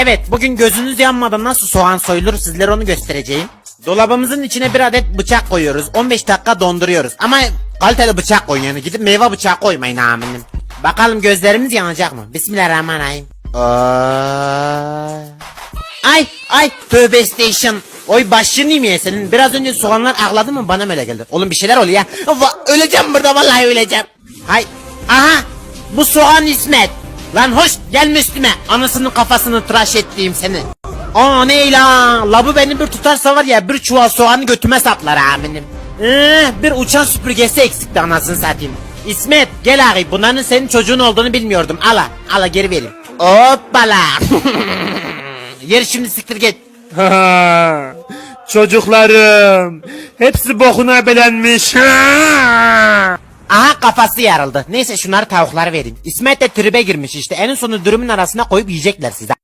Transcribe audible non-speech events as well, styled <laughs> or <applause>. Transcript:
Evet bugün gözünüz yanmadan nasıl soğan soyulur sizlere onu göstereceğim. Dolabımızın içine bir adet bıçak koyuyoruz. 15 dakika donduruyoruz. Ama kaliteli bıçak koyun yani. Gidip meyve bıçağı koymayın aminim. Bakalım gözlerimiz yanacak mı? Bismillahirrahmanirrahim. Ay. Ay tövbe station. Oy başını yemeye senin. Biraz önce soğanlar ağladı mı bana öyle geldi? Oğlum bir şeyler oluyor ya. Va- öleceğim burada vallahi öleceğim. Hay. Aha. Bu soğan İsmet. Lan hoş gelme üstüme. Anasının kafasını tıraş ettiğim seni. Aa ne la. Labı beni bir tutarsa var ya bir çuval soğanı götüme saplar aminim. Ee, bir uçan süpürgesi eksikti anasını satayım. İsmet gel ağabey bunların senin çocuğun olduğunu bilmiyordum. Ala ala geri vereyim. Hoppala. <laughs> Yer şimdi siktir git. <laughs> Çocuklarım. Hepsi bokuna belenmiş. <laughs> Kafası yarıldı. Neyse şunları tavuklara vereyim. İsmet de tribe girmiş işte. En sonu dürümün arasına koyup yiyecekler size.